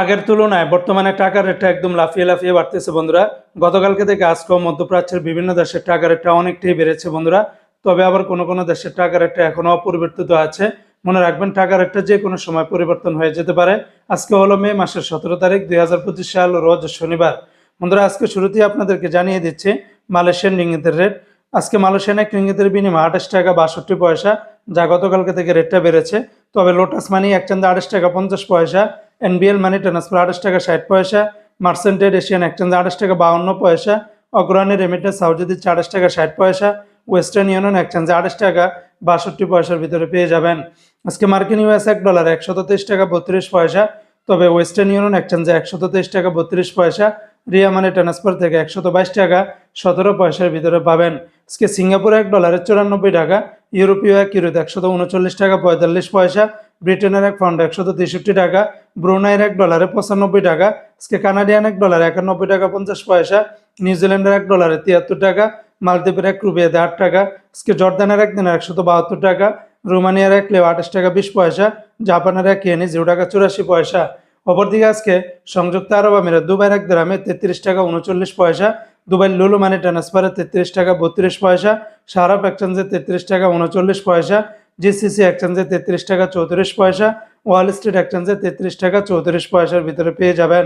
আগের তুলনায় বর্তমানে টাকার রেটটা একদম লাফিয়ে লাফিয়ে বাড়তেছে বন্ধুরা। গতকালকে থেকে আজকেও মধ্যপ্রাচ্যের বিভিন্ন দেশের টাকার রেটটা অনেকটাই বেড়েছে বন্ধুরা। তবে আবার কোনো কোনো দেশের টাকার রেটটা এখনও অপরিবর্তিত আছে। মনে রাখবেন টাকার রেটটা যে কোনো সময় পরিবর্তন হয়ে যেতে পারে। আজকে হলো মে মাসের সতেরো তারিখ, দুই হাজার পঁচিশ সাল, রোজ শনিবার। বন্ধুরা, আজকে শুরুতেই আপনাদেরকে জানিয়ে দিচ্ছি মালয়েশিয়ান রিঙ্গিতের রেট। আজকে মালয়েশিয়ান এক রিঙ্গিতের বিনিময় আঠাশ টাকা বাষট্টি পয়সা, যা গতকালকে থেকে রেটটা বেড়েছে। তবে লোটাস মানি এক একচান্দে আঠাশ টাকা পঞ্চাশ পয়সা এনবিএল মানি ট্রান্সফার আঠাশ টাকা ষাট পয়সা মার্সেন্টেড এশিয়ান এক এক্সচেঞ্জ আঠাশ টাকা বাউন্ন পয়সা, অগ্রণী রেমিটেন্স হাউজে দিচ্ছে আঠাশ টাকা ষাট পয়সা ওয়েস্টার্ন ইউনিয়ন এক্সচেঞ্জে আঠাশ টাকা বাষট্টি পয়সার ভিতরে পেয়ে যাবেন। আজকে মার্কিন ইউএস এক ডলার একশত তেইশ টাকা বত্রিশ পয়সা, তবে ওয়েস্টার্ন ইউনিয়ন এক্সচেঞ্জে একশত তেইশ টাকা বত্রিশ পয়সা, রিয়া মানি ট্রান্সফার থেকে একশত বাইশ টাকা সতেরো পয়সার ভিতরে পাবেন। আজকে সিঙ্গাপুর এক ডলারে চুরানব্বই টাকা, ইউরোপীয় এক ইউরোতে একশত উনচল্লিশ টাকা, পঁয়তাল্লিশ পয়সা, ব্রিটেনের এক পাউন্ড একশত তেষট্টি টাকা, ব্রুনাইয়ের এক ডলারে পঁচানব্বই টাকা, আজকে কানাডিয়ান এক ডলারে একানব্বই টাকা, পঞ্চাশ পয়সা, নিউজিল্যান্ডের এক ডলারে তিয়াত্তর টাকা, মালদ্বীপের এক রুপিয়াতে আট টাকা, আজকে জর্দানের এক দিনের একশত বাহাত্তর টাকা, রোমানিয়ার এক লেও আঠাশ টাকা, বিশ পয়সা, জাপানের এক ইয়েনি জিরো টাকা, চুরাশি পয়সা। অপরদিকে আজকে সংযুক্ত আরব আমিরাত, দুবাইয়ের এক গ্রামে তেত্রিশ টাকা, উনচল্লিশ পয়সা দুবাই লুলু মানি ট্রান্সফারে তেত্রিশ টাকা, বত্রিশ পয়সা। সারাপ এক্সচেঞ্জে তেত্রিশ টাকা, উনচল্লিশ পয়সা। জিসিসি এক্সচেঞ্জে তেত্রিশ টাকা, চৌত্রিশ পয়সা। ওয়াল স্ট্রিট এক্সচেঞ্জে তেত্রিশ টাকা, চৌত্রিশ পয়সার ভিতরে পেয়ে যাবেন।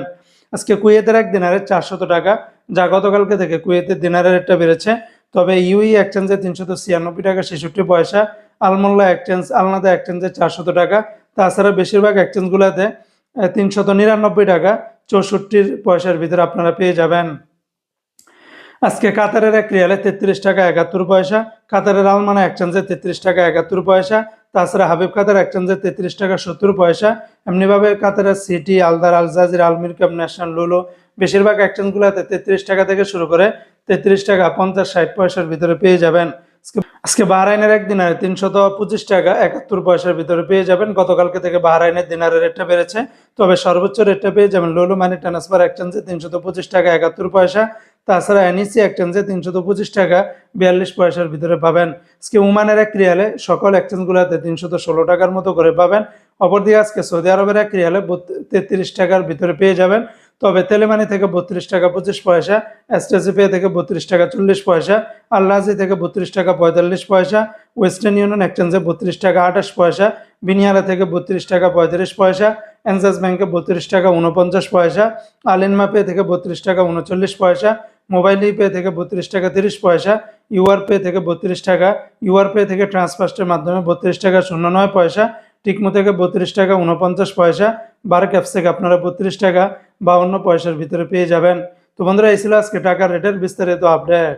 আজকে কুয়েতের এক দিনারে চারশত টাকা। যা গতকালকে থেকে কুয়েতের দিনারের রেটটা বেড়েছে। তবে ইউই এক্সচেঞ্জে তিনশত ছিয়ানব্বই টাকা, ছেষট্টি পয়সা। আলমোল্লা এক্সচেঞ্জ আলনাদা এক্সচেঞ্জে চারশত টাকা। তাছাড়া বেশিরভাগ এক্সচেঞ্জগুলোতে তিনশত নিরানব্বই টাকা চৌষট্টির পয়সার ভিতরে আপনারা পেয়ে যাবেন। আজকে কাতারের এক রিয়ালে তেত্রিশ টাকা একাত্তর পয়সা, কাতারের আলমানা এক্সচেঞ্জে তেত্রিশ টাকা একাত্তর পয়সা, তাছাড়া হাবিব কাতার এক্সচেঞ্জে তেত্রিশ টাকা সত্তর পয়সা। এমনিভাবে কাতারের সিটি, আলদার আলজাজির আলমির কাপ ন্যাশনাল, লুলো বেশিরভাগ এক্সচেঞ্জগুলোতে তেত্রিশ টাকা থেকে শুরু করে তেত্রিশ টাকা পঞ্চাশ ষাট পয়সার ভিতরে পেয়ে যাবেন। আজকে- বাহরাইনের এক দিনারে তিনশত পঁচিশ টাকা একাত্তর পয়সার ভিতরে পেয়ে যাবেন। গতকালকে থেকে বাহরাইনের দিনারের রেটটা বেড়েছে, তবে সর্বোচ্চ রেটটা পেয়ে যাবেন লোলো মানি ট্রান্সফার এক্সচেঞ্জে তিনশত পঁচিশ টাকা একাত্তর পয়সা। তাছাড়া এনইসি এক্সচেঞ্জে তিনশত পঁচিশ টাকা বিয়াল্লিশ পয়সার ভিতরে পাবেন। আজকে উমানের এক রিয়ালে সকল এক্সচেঞ্জগুলোতে তিনশত ষোলো টাকার মতো করে পাবেন। অপরদিকে আজকে সৌদি আরবের এক রিয়ালে তেত্রিশ টাকার ভিতরে পেয়ে যাবেন। তবে তেলেমানি থেকে বত্রিশ টাকা পঁচিশ পয়সা এসটিসি পে থেকে বত্রিশ টাকা চল্লিশ পয়সা আল্লাজি থেকে বত্রিশ টাকা পঁয়তাল্লিশ পয়সা ওয়েস্টার্ন ইউনিয়ন এক্সচেঞ্জে বত্রিশ টাকা আঠাশ পয়সা বিনিয়ারা থেকে বত্রিশ টাকা পঁয়ত্রিশ পয়সা এনসাস ব্যাংকে বত্রিশ টাকা উনপঞ্চাশ পয়সা আলিনমা পে থেকে বত্রিশ টাকা উনচল্লিশ পয়সা মোবাইল পে থেকে বত্রিশ টাকা, তিরিশ পয়সা, ইউআর পে থেকে বত্রিশ টাকা, ইউআর পে থেকে ট্রান্সফার্স্টের মাধ্যমে বত্রিশ টাকা, শূন্য নয় পয়সা, টিকমো থেকে বত্রিশ টাকা উনপঞ্চাশ পয়সা বার ক্যাপস থেকে আপনারা বত্রিশ টাকা বা অন্য পয়সার ভিতরে পেয়ে যাবেন। তো বন্ধুরা, এই ছিল আজকে টাকার রেটের বিস্তারিত আপডেট।